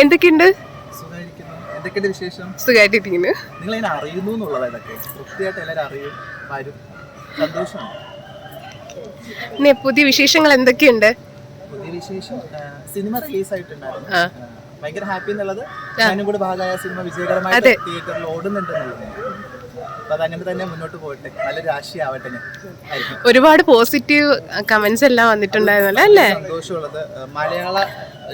എന്തൊക്കെയുണ്ട്? വിശേഷം? സുഖമായിട്ടിരിക്കുന്നു. നിങ്ങൾ അറിയുന്നു എന്നുള്ളത് ഇതൊക്കെ. വൃത്തിയായിട്ട് എല്ലാവരും അറിയും വരും. പുതിയ വിശേഷങ്ങൾ എന്തൊക്കെയുണ്ട്? പുതിയ വിശേഷം സിനിമ റിലീസ് ആയിട്ടുണ്ടായിരുന്നു. ഭയങ്കര ഹാപ്പി എന്നുള്ളത് ഞാനും കൂടി ഭാഗമായ സിനിമ വിജയകരമായിട്ട് തിയേറ്ററിൽ ഓടുന്നുണ്ട് എന്നുള്ളത് അതങ്ങനെ തന്നെ മുന്നോട്ട് പോകട്ടെ നല്ലൊരു രാശിയാവട്ടെ ഒരുപാട് പോസിറ്റീവ് കമന്റ്സ് എല്ലാം വന്നിട്ടുണ്ടായിരുന്നല്ലോ? അല്ലേ? സന്തോഷമുള്ളത്. മലയാള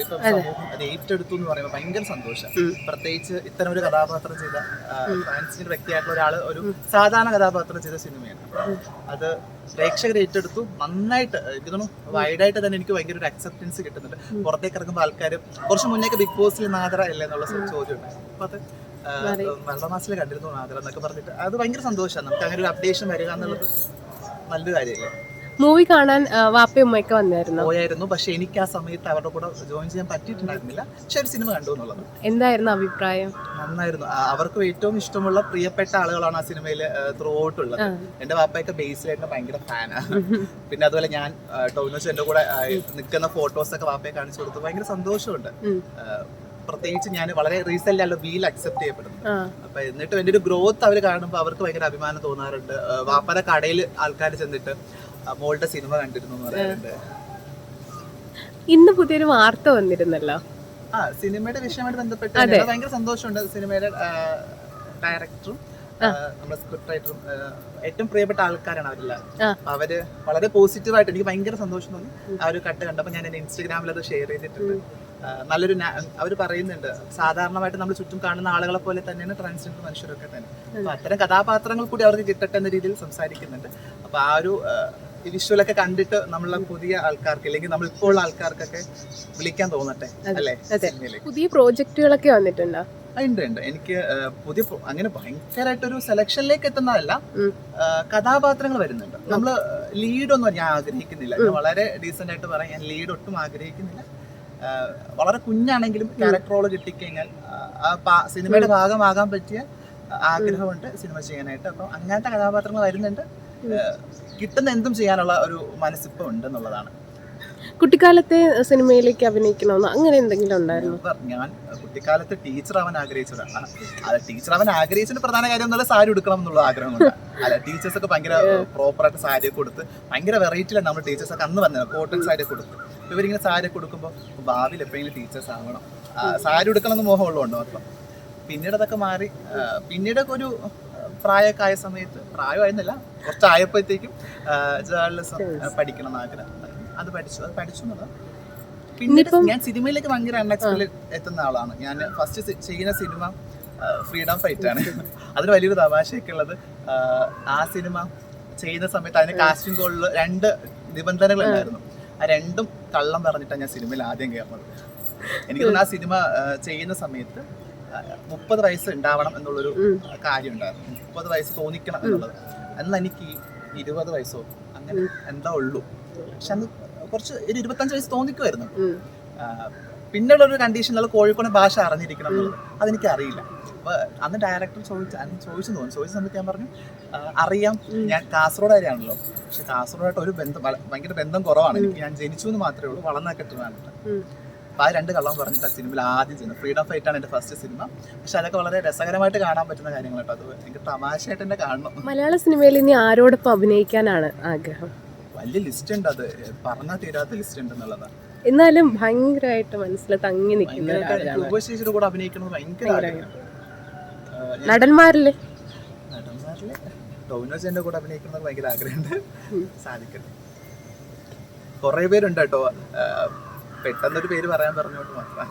ഇപ്പൊ അത്. ഏറ്റെടുത്തു എന്ന് പറയുമ്പോൾ ഭയങ്കര സന്തോഷം. പ്രത്യേകിച്ച് ഇത്തരം ഒരു കഥാപാത്രം ചെയ്ത ഫാൻസിന്റെ വ്യക്തിയായിട്ടുള്ള ഒരാൾ ഒരു സാധാരണ കഥാപാത്രം ചെയ്ത സിനിമയാണ്. അത് പ്രേക്ഷകർ ഏറ്റെടുത്തു. നന്നായിട്ട് എനിക്ക് തോന്നുന്നു വൈഡായിട്ട് തന്നെ എനിക്ക് ഭയങ്കര ഒരു അക്സെപ്റ്റൻസ് കിട്ടുന്നുണ്ട്. പുറത്തേക്ക് ഇറങ്ങുമ്പോൾ ആൾക്കാർ കുറച്ച് മുന്നേക്ക് ബിഗ് ബോസിൽ നാദറ അല്ലേ എന്നുള്ള ചോദ്യം ഉണ്ട് അപ്പൊ അത് മരണമാസിൽ കണ്ടിരുന്നു ആഗ്രഹം എന്നൊക്കെ പറഞ്ഞിട്ട്. അത് ഭയങ്കര സന്തോഷമാണ്. നമുക്ക് അങ്ങനെ ഒരു അപ്ഡേഷൻ വരിക എന്നുള്ളത് നല്ലൊരു കാര്യമല്ലേ? മൂവി കാണാൻ വാപ്പയമ്മയൊക്കെ വാപ്പയും ഉമ്മയൊക്കെ വന്നായിരുന്നു? പോയായിരുന്നു. പക്ഷെ എനിക്ക് ആ സമയത്ത് അവരുടെ കൂടെ ജോയിൻ ചെയ്യാൻ പറ്റിയിട്ടുണ്ടായിരുന്നില്ല. പക്ഷെ ഒരു സിനിമ കണ്ടു എന്നുള്ളത്. എന്തായിരുന്നു അഭിപ്രായം? നന്നായിരുന്നു. അവർക്ക് ഏറ്റവും ഇഷ്ടമുള്ള പ്രിയപ്പെട്ട ആളുകളാണ് ആ സിനിമയിൽ ത്രൂ ഔട്ട് ഉള്ളത്. എന്റെ വാപ്പയൊക്കെ ബേസിലായിട്ട് ഭയങ്കര ഫാനാണ് പിന്നെ അതുപോലെ ഞാൻ ടോമിനോസ് എന്റെ കൂടെ നിൽക്കുന്ന ഫോട്ടോസ് ഒക്കെ വാപ്പയെ കാണിച്ചു കൊടുത്തു. ഭയങ്കര സന്തോഷമുണ്ട്. പ്രത്യേകിച്ച് ഞാൻ വളരെ റീസെന്റ് അല്ല വീൽ അക്സെപ്റ്റ് ചെയ്യപ്പെടുന്നു അപ്പൊ എന്നിട്ട് എന്റെ ഒരു ഗ്രോത്ത് അവർ കാണുമ്പോൾ അവർക്ക് ഭയങ്കര അഭിമാനം തോന്നാറുണ്ട്. വാപ്പന കടയിൽ ആൾക്കാർ ചെന്നിട്ട് മോളുടെ സിനിമ കണ്ടിരുന്നു എന്ന് പറയാറുണ്ട് ഇന്ന് പുതിയൊരു വാർത്ത വന്നിരുന്നല്ലോ? ആ സിനിമയുടെ വിഷയമായിട്ട് ബന്ധപ്പെട്ട്. ഭയങ്കര സന്തോഷമുണ്ട്. സിനിമയുടെ ഡയറക്ടറും നമ്മുടെ സ്ക്രിപ്റ്റ് റൈറ്ററും ഏറ്റവും പ്രിയപ്പെട്ട ആൾക്കാരാണ് അവരെല്ലാം അവർ വളരെ പോസിറ്റീവായിട്ട് എനിക്ക് ഭയങ്കര സന്തോഷം തോന്നി. ആ ഒരു കട്ട് കണ്ടപ്പോൾ ഞാൻ എന്റെ ഇൻസ്റ്റഗ്രാമിൽ അത് ഷെയർ ചെയ്തിട്ടുണ്ട്. നല്ലൊരു അവർ പറയുന്നുണ്ട്. സാധാരണമായിട്ട് നമ്മൾ ചുറ്റും കാണുന്ന ആളുകളെ പോലെ തന്നെയാണ് ട്രാൻസ്ജെൻഡർ മനുഷ്യരൊക്കെ തന്നെ. അപ്പൊ അത്തരം കഥാപാത്രങ്ങൾ കൂടി അവർക്ക് കിട്ടട്ടെ എന്ന രീതിയിൽ സംസാരിക്കുന്നുണ്ട്. അപ്പൊ ആ ഒരു ഈ വിഷ്വലൊക്കെ കണ്ടിട്ട് നമ്മളെ പുതിയ ആൾക്കാർക്ക് അല്ലെങ്കിൽ നമ്മൾ ഇപ്പോൾ ഉള്ള ആൾക്കാർക്കൊക്കെ വിളിക്കാൻ തോന്നട്ടെ അല്ലേ? പുതിയ പ്രോജക്റ്റുകളൊക്കെ വന്നിട്ടുണ്ടോ? ഉണ്ട് ഉണ്ട്. എനിക്ക് പുതിയ അങ്ങനെ ഭയങ്കരമായിട്ടൊരു സെലക്ഷനിലേക്ക് എത്തുന്നതല്ല. കഥാപാത്രങ്ങൾ വരുന്നുണ്ട്. നമ്മൾ ലീഡൊന്നും ഞാൻ ആഗ്രഹിക്കുന്നില്ല. വളരെ ഡീസെന്റ് ആയിട്ട് പറയാം. ഞാൻ ലീഡ് ഒട്ടും ആഗ്രഹിക്കുന്നില്ല. വളരെ കുഞ്ഞാണെങ്കിലും ക്യാരക്ടർ റോൾ കിട്ടിക്കഴിഞ്ഞാൽ സിനിമയുടെ ഭാഗമാകാൻ പറ്റിയ ആഗ്രഹമുണ്ട് സിനിമ ചെയ്യാനായിട്ട്. അപ്പം അങ്ങനത്തെ കഥാപാത്രങ്ങൾ വരുന്നുണ്ട്. കിട്ടുന്ന എന്തും ചെയ്യാനുള്ള ഒരു മനസ്സിപ്പം ഉണ്ട് എന്നുള്ളതാണ് കുട്ടിക്കാലത്തെ സിനിമയിലേക്ക് അഭിനയിക്കണമെന്ന് അങ്ങനെ എന്തെങ്കിലും ഉണ്ടായിരുന്നു? ഞാൻ കുട്ടിക്കാലത്ത് ടീച്ചർ അവൻ ആഗ്രഹിച്ചതാണ്. ടീച്ചർ അവൻ ആഗ്രഹിച്ചതിന്റെ പ്രധാന കാര്യം എന്നുള്ള സാരി എടുക്കണം എന്നുള്ള ആഗ്രഹം അല്ല ടീച്ചേഴ്സ് ഒക്കെ ഭയങ്കര പ്രോപ്പർ ആയിട്ട് സാരി കൊടുത്ത് ഭയങ്കര വെറൈറ്റിയിലാണ് നമ്മൾ ടീച്ചേഴ്സ് ഒക്കെ അന്ന് വന്നത്. കോട്ടൺ സാരി കൊടുത്ത് ഇവരിങ്ങനെ സാരി കൊടുക്കുമ്പോൾ ഭാവിയിൽ എപ്പോഴെങ്കിലും ടീച്ചേഴ്സ് ആവണം. സാരി എടുക്കണം എന്ന് മോഹമുള്ള ഉണ്ടോ അപ്പം പിന്നീട് അതൊക്കെ മാറി പിന്നീട് ഒരു പ്രായമൊക്കെ ആയ സമയത്ത് പ്രായമായിരുന്നില്ല കുറച്ചായപ്പോഴത്തേക്കും ജേർണലിസം പഠിക്കണം എന്ന് ആഗ്രഹം അത് പഠിച്ചു അത് പഠിച്ചു പിന്നെ പിന്നീട് ഞാൻ സിനിമയിലേക്ക് ഭയങ്കര അൺഎക്സ്പെക്ടഡ് എത്തുന്ന ആളാണ്. ഞാൻ ഫസ്റ്റ് ചെയ്യുന്ന സിനിമ ഫ്രീഡം ഫൈറ്റ് ആണ്. അതിന് വലിയൊരു തമാശയൊക്കെ ഉള്ളത്. ആ, സിനിമ ചെയ്യുന്ന സമയത്ത് അതിന് കാസ്റ്റിംഗ് കോളിൽ രണ്ട് നിബന്ധനകൾ ഉണ്ടായിരുന്നു. ആ രണ്ടും കള്ളം പറഞ്ഞിട്ടാണ് ഞാൻ സിനിമയിൽ ആദ്യം കയറുന്നത്. എനിക്ക് തോന്നുന്നു ആ സിനിമ ചെയ്യുന്ന സമയത്ത് മുപ്പത് വയസ്സ് ഉണ്ടാവണം എന്നുള്ളൊരു കാര്യം ഉണ്ടായിരുന്നു. മുപ്പത് വയസ്സ് തോന്നിക്കണം എന്നുള്ളത്. അന്ന് എനിക്ക് ഇരുപത് വയസ്സോ അങ്ങനെ എന്താ ഉള്ളൂ. പക്ഷെ അന്ന് കുറച്ച് ഒരു ഇരുപത്തഞ്ച് വയസ്സ് തോന്നിക്കുമായിരുന്നു പിന്നെയുള്ള ഒരു കണ്ടീഷനിൽ കോഴിക്കോട് ഭാഷ അറിഞ്ഞിരിക്കണം എന്നുള്ളത്. അതെനിക്ക് അറിയില്ല അപ്പൊ അന്ന് ഡയറക്ടർ ചോദിച്ചു ചോദിച്ചു തോന്നി ചോദിച്ച സമയത്ത് ഞാൻ പറഞ്ഞു അറിയാം. ഞാൻ കാസർഗോഡുകാരാണല്ലോ പക്ഷെ കാസർഗോഡായിട്ട് ഒരു ബന്ധം ഭയങ്കര ബന്ധം കുറവാണ്. എനിക്ക് ഞാൻ ജനിച്ചു എന്ന് മാത്രമേ ഉള്ളൂ. വളർന്ന ഉം. അപ്പൊ ആ രണ്ട് കള്ളം പറഞ്ഞിട്ട് ആ സിനിമയിൽ ആദ്യം ചെയ്യുന്നത്. ഫ്രീഡം ഫൈറ്റ് ആണ് എന്റെ ഫസ്റ്റ് സിനിമ. പക്ഷെ അതൊക്കെ വളരെ രസകരമായിട്ട് കാണാൻ പറ്റുന്ന കാര്യങ്ങൾ കേട്ടോ അത് എനിക്ക് തമാശയായിട്ട് തന്നെ കാണണം. മലയാള സിനിമയിൽ ഇനി ആരോടൊപ്പം അഭിനയിക്കാനാണ് ആഗ്രഹം? വലിയ ലിസ്റ്റ് ഉണ്ട് അത്. പറഞ്ഞാൽ തീരാത്ത ലിസ്റ്റ് ഉണ്ട് എന്നുള്ളതാണ്. എന്നാലും ഭയങ്കരമായിട്ട് മനസ്സിൽ തങ്ങി നിൽക്കുന്ന ഒരാളാണ് ഉപശേഷിയുടെ കൂടെ അഭിനയിക്കുന്നത് ഭയങ്കര ആഗ്രഹം. നടന്മാരിൽ? നടന്മാരിൽ? ടോവിനോസ് എന്റെ കൂടെ അഭിനയിക്കുന്നത് ഭയങ്കര ആഗ്രഹമുണ്ട്. സാധിക്കട്ടെ. കുറെ പേരുണ്ട് കേട്ടോ. ആ, പെട്ടെന്നൊരു പേര് പറയാൻ പറഞ്ഞോണ്ട് മാത്രം.